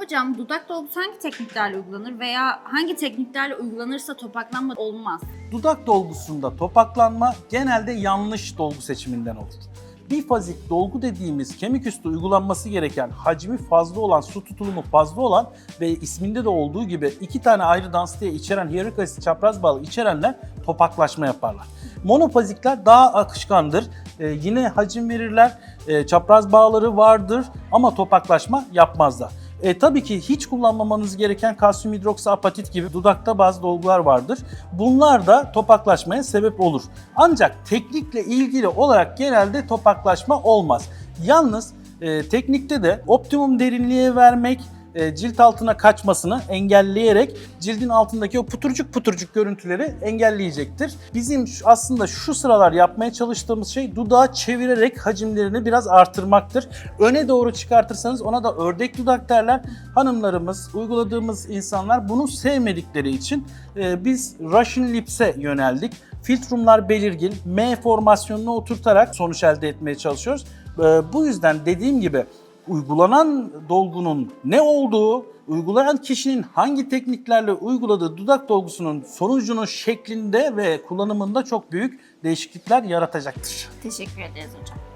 Hocam dudak dolgusu hangi tekniklerle uygulanır veya hangi tekniklerle uygulanırsa topaklanma olmaz? Dudak dolgusunda topaklanma genelde yanlış dolgu seçiminden olur. Bifazik dolgu dediğimiz kemik üstü uygulanması gereken hacmi fazla olan, su tutulumu fazla olan ve isminde de olduğu gibi iki tane ayrı dansitiye içeren asit çapraz bağlı içerenler topaklaşma yaparlar. Monopazikler daha akışkandır. Ee, yine hacim verirler, e, çapraz bağları vardır ama topaklaşma yapmazlar. E, tabii ki hiç kullanmamanız gereken kalsiyum hidroksiapatit gibi dudakta bazı dolgular vardır. Bunlar da topaklaşmaya sebep olur. Ancak teknikle ilgili olarak genelde topaklaşma olmaz. Yalnız e, teknikte de optimum derinliğe vermek, e, cilt altına kaçmasını engelleyerek cildin altındaki o puturcuk puturcuk görüntüleri engelleyecektir. Bizim aslında şu sıralar yapmaya çalıştığımız şey dudağı çevirerek hacimlerini biraz artırmaktır. Öne doğru çıkartırsanız ona da ördek dudak derler. Hanımlarımız, uyguladığımız insanlar bunu sevmedikleri için e, biz Russian Lips'e yöneldik. Filtrumlar belirgin, M formasyonunu oturtarak sonuç elde etmeye çalışıyoruz. E, bu yüzden dediğim gibi uygulanan dolgunun ne olduğu, uygulayan kişinin hangi tekniklerle uyguladığı dudak dolgusunun sonucunun şeklinde ve kullanımında çok büyük değişiklikler yaratacaktır. Teşekkür ederiz hocam.